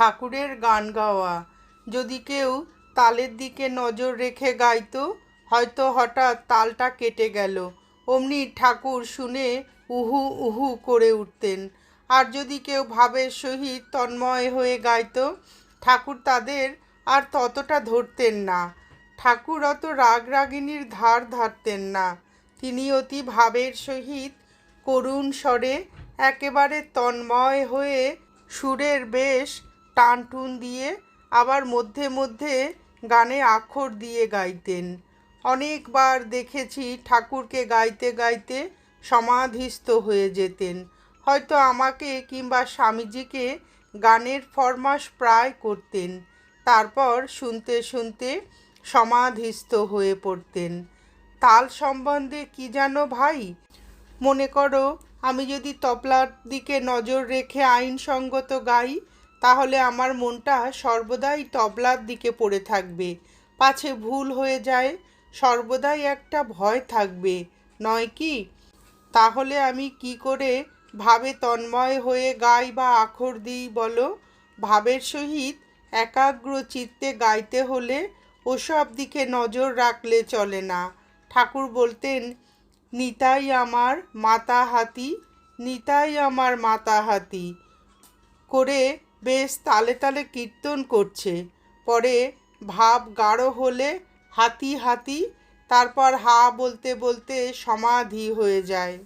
ঠাকুরের গান গাওয়া। যদি কেউ তালের দিকে নজর রেখে গাইতো, হয়তো হঠাৎ তালটা কেটে গেল। অমনি ঠাকুর শুনে উহু উহু করে উঠতেন। আর যদি কেউ ভাবের সহিত তন্ময় হয়ে গাইতো, ঠাকুর তাদের আর ততটা ধরতেন না। ঠাকুর অত রাগ রাগিনীর ধার ধারতেন না। তিনি অতি ভাবের সহিত করুণ স্বরে একেবারে তন্ময় হয়ে সুরের বেশ টানটুন দিয়ে আবার মধ্যে মধ্যে গানে আখর দিয়ে গাইতেন। অনেকবার দেখেছি ঠাকুরকে গাইতে গাইতে সমাধিস্থ হয়ে যেতেন। হয়তো আমাকে কিংবা স্বামীজিকে গানের ফরমাস প্রায় করতেন। তারপর শুনতে শুনতে সমাধিস্থ হয়ে পড়তেন। তাল সম্বন্ধে কি জানো ভাই? মনে করো, আমি যদি তবলার দিকে নজর রেখে আইনসঙ্গত গাই তাহলে আমার মনটা সর্বদাই তবলার দিকে পড়ে থাকবে। পাছে ভুল হয়ে যায়, সর্বদাই একটা ভয় থাকবে। নয় কি? তাহলে আমি কি করে ভাবে তন্ময় হয়ে গাই বা আখর দিই বলো? ভাবের সহিত একাগ্র চিত্তে গাইতে হলে ওসব দিকে নজর রাখলে চলে না। ঠাকুর বলতেন, নিতাই আমার মাতা হাতি নিতাই আমার মাতা হাতি করে বেশ তালে তালে কীর্তন করছে। পরে ভাব গাঢ় হলে হাতি হাতি, তারপর হা বলতে বলতে সমাধি হয়ে যায়।